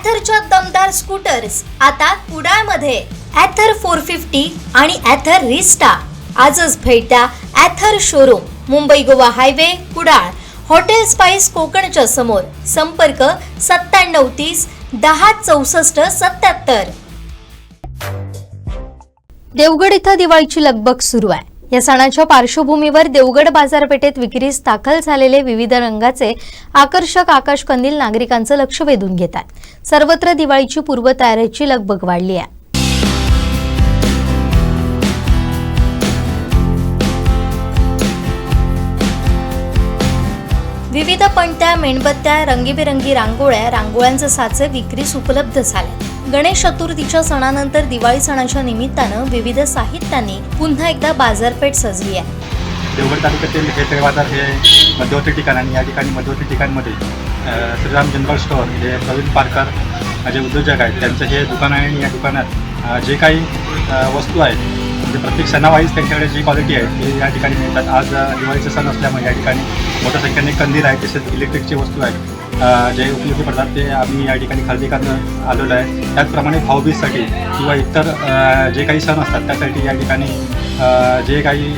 ॲथरच्या दमदार स्कूटर्स आता कुडाळमध्ये. ॲथर फोर फिफ्टी आणि ॲथर रिस्टा आजच भेट द्या Ather showroom Mumbai Goa highway Kudal. Hotel Spice कोकणच्या समोर. संपर्क सत्त्याण्णव तीस दहा चौसष्ट सत्याहत्तर देवगड इथं दिवाळीची लगबग सुरू आहे. या सणाच्या पार्श्वभूमीवर देवगड बाजारपेठेत विक्रीस दाखल झालेले विविध रंगाचे आकर्षक आकाशकंदील नागरिकांचं लक्ष वेधून घेतात सर्वत्र दिवाळीची पूर्वतयारीची लगबग वाढली आहे. विविध पणत्या मेणबत्त्या रंगीबेरंगी रांगोळ्या रांगोळ्यांचे साचे विक्रीस उपलब्ध झाले गणेश चतुर्थीच्या सणानंतर दिवाळी सणाच्या निमित्तानं विविध साहित्याने पुन्हा एकदा बाजारपेठ सजली आहे. देवगड तालुक्यातील हे बाजार हे मध्यवर्ती ठिकाण आणि या ठिकाणी मध्यवर्ती ठिकाणमध्ये श्रीराम जनरल स्टोअर हे प्रवीण पारकर जे उद्योजक आहेत त्यांचं हे दुकान आहे आणि या दुकानात जे काही वस्तू आहेत म्हणजे प्रत्येक सणावाईज त्यांच्याकडे जी क्वालिटी आहे ती या ठिकाणी मिळतात. आज दिवाळीचा सण असल्यामुळे या ठिकाणी मोठ्या संख्येने कंदील आहेत तसेच इलेक्ट्रिकची वस्तू आहेत. जे उपयोगी पडतात ते आम्ही या ठिकाणी खरेदी करणं आलेलो आहे. त्याचप्रमाणे भाऊबीजसाठी किंवा इतर जे काही सण असतात त्यासाठी या ठिकाणी जे काही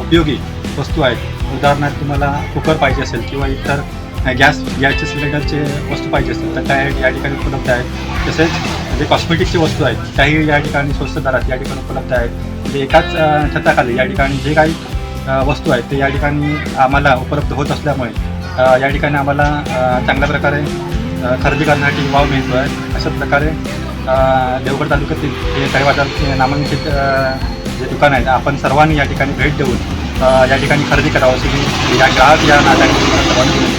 उपयोगी वस्तू आहेत. उदाहरणार्थ तुम्हाला कुकर पाहिजे असेल किंवा इतर गॅस गॅसचे सिलेंडरचे वस्तू पाहिजे असतील तर त्या या ठिकाणी उपलब्ध आहेत. तसेच जे कॉस्मेटिकची वस्तू आहेत त्याही या ठिकाणी स्वस्त दरात या ठिकाणी उपलब्ध आहेत. म्हणजे एकाच छताखाली या ठिकाणी जे काही वस्तू आहेत ते या ठिकाणी आम्हाला उपलब्ध होत असल्यामुळे या ठिकाणी आम्हाला चांगल्या प्रकारे खरेदी करण्यासाठी वाव मिळतो आहे अशा प्रकारे देवगड तालुक्यातील हे काही बाजारचे नामांकित जे दुकान आहेत आपण सर्वांनी या ठिकाणी भेट देऊन या ठिकाणी खरेदी करावं अशी या ग्राहक या नात्याने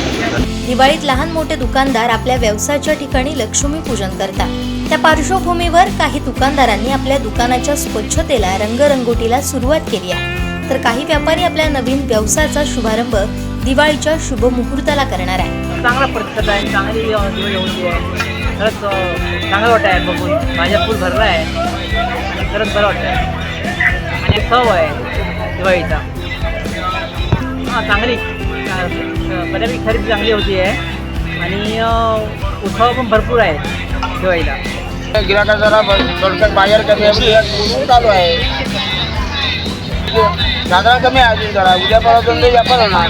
दिवाळीत लहान मोठे दुकानदार आपल्या व्यवसायाच्या ठिकाणी लक्ष्मीपूजन करतात. त्या पार्श्वभूमीवर काही दुकानदारांनी आपल्या दुकानाच्या स्वच्छतेला रंगरंगोटीला सुरुवात केली आहे. तर काही व्यापारी आपल्या नवीन व्यवसायाचा शुभारंभ दिवाळीच्या शुभ मुहूर्ताला करणार आहे. चांगला प्रतिसाद आहे चांगली दिवाळी होती आहे. खरंच चांगलं वाटत आहे बघून. माझ्या फुल भरला आहे. आणि खरंच बरं वाटतं आहे आणि एक सव आहे दिवाळीचा. हां चांगली. बऱ्यापैकी खरेदी चांगली होती आहे. आणि उत्सव पण भरपूर आहे दिवाळीला. गिराका जरा थोडक्यात बाजार कमी आहे. चालू आहे. साधारण कमी आहे अजून जरा. उद्या परवा व्यापार होणार.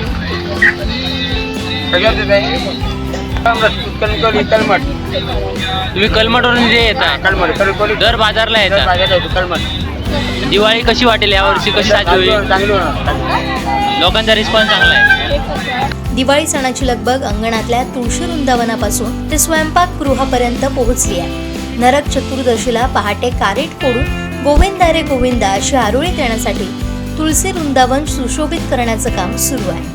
कणकोली कलमट तुम्ही कलमटवरून जे येत आहे कलमट दर बाजारला येतो. कलमट दिवाळी कशी वाटेल यावर्षी कशी साजरी होईल? चांगली होणार लोकांचा रिस्पॉन्स चांगला आहे. दिवाळी सणाची लगबग अंगणातल्या तुळशी वृंदावनापासून ते स्वयंपाकगृहापर्यंत पोहोचली आहे. नरक चतुर्दशीला पहाटे कारेट फोडून गोविंदा रे गोविंदा अशी आरोळी देण्यासाठी तुळशी वृंदावन सुशोभित करण्याचं काम सुरू आहे.